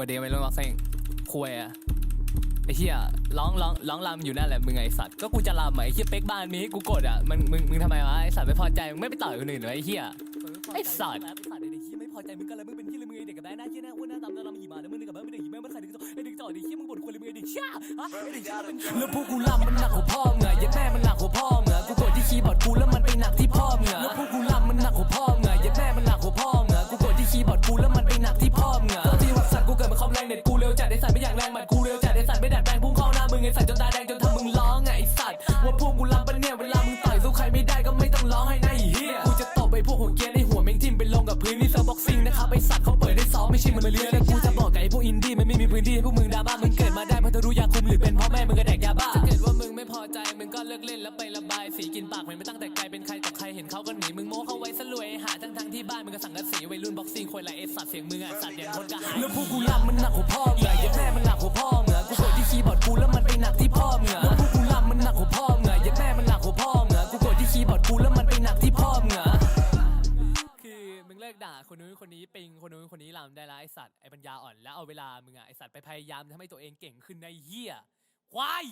วันเดียวไม่รู้ว่าเซ็งคุยอะไอ้เหี้ยร้องร้องร้องรำอยู่นั่นแหละมึงไอ้สัตว์ก็กูจะรำอะไอ้เหี้ยเป๊กบ้านมีให้กูกดอะมันมึงมึงทำไมวะไอ้สัตว์ไม่พอใจมึงไม่ไปต่อยคนอื่นเหรอไอ้เหี้ย ไอ้สัตว์ ไอ้สัตว์ไอ้เด็กเหี้ยไม่พอใจมึงกันเลยมึงเป็นเหี้ยเลยมึงไอ้เด็กกับแบงค์หน้าเหี้ยหน้าอ้วนหน้าดำหน้าดำหีมาแล้วมึงนึกกับแบงค์ไม่ได้หีแม่งมันใส่เด็กจ่อไอ้เด็กจ่อไอ้เหี้ยมึงบ่นคนเลยมึงไอ้เด็กช่าฮะไอ้เด็กช่าเป็นแล้วพวกกูรำมันหนักหัวพ่อมึงอะยัดแม่มัน สัตว์ไม่อยากแรงหมัดกูเร็วจัดไอ้สัตว์ไม่ดัดแปลงพุ่งเข้าหน้ามึงไอ้สัตว์จนตาแดงจนทำมึงร้องไงไอ้สัตว์ว่าพวกกูรำปะเนี่ยเวลามึงต่อยสู้ใครไม่ได้ก็ไม่ต้องร้องให้นะไอ้เฮียกูจะตบไอพวกหัวเกียนไอ้หัวแม่งทิ่มไปลงกับพื้นนี่เซิร์ฟบ็อกซิ่งนะครับไอ้สัตว์เขาเปิดได้ซ้อมไม่ใช่มันมาเรียนแล้วกูจะบอกกับไอ้พวกอินดี้มันไม่มีพื้นที่ให้พวกมึงดราม่ามึงเกิดมาได้เพราะเธอรู้ยาคุมหรือเป็นพ่อแม่มึงกระแดกยาบ้าถ้าเกิดว่ามึงไม่พอใจ เลิกเล่นแล้วไประบายสีกินปากเหมันไม่ตั้งแต่ไกลเป็นใครต่อใครเห็นเขาก็หนีมึงโม้เขาไว้ซะรวยหาทั้งทั้งที่บ้านมึงก็สั่งกระสีวัยรุ่นบ็อกซิ่งควยไรเอสัตว์เสียงมึงอะสัตว์อย่างคนกระหายแล้วพวกกูรำมันหนักหัวพ่อมึงอยัดแม่มันหนักหัวพ่อมึงอะกูกดที่คีย์บอร์ดกูแล้วมันไปหนักที่พ่อมึงอะแล้วพวกกูรำมันหนักหัวพ่อมึงอยัดแม่มันหนักหัวพ่อมึงอะกูกดที่คีย์บอร์ดกูแล้วมันไปหนักที่พ่อมึงอะคือมึงเลิกด่าคนนู้นคนนี้ปิงคนนู้นคนนี้ลำได้ละไอสัตว์ไอปัญญาอ่อนแล้วเอาเวลามึงอะไอสัตว์ไปพยายามทำให้ตัวเองเก่งขึ้นในเหี้ยควาย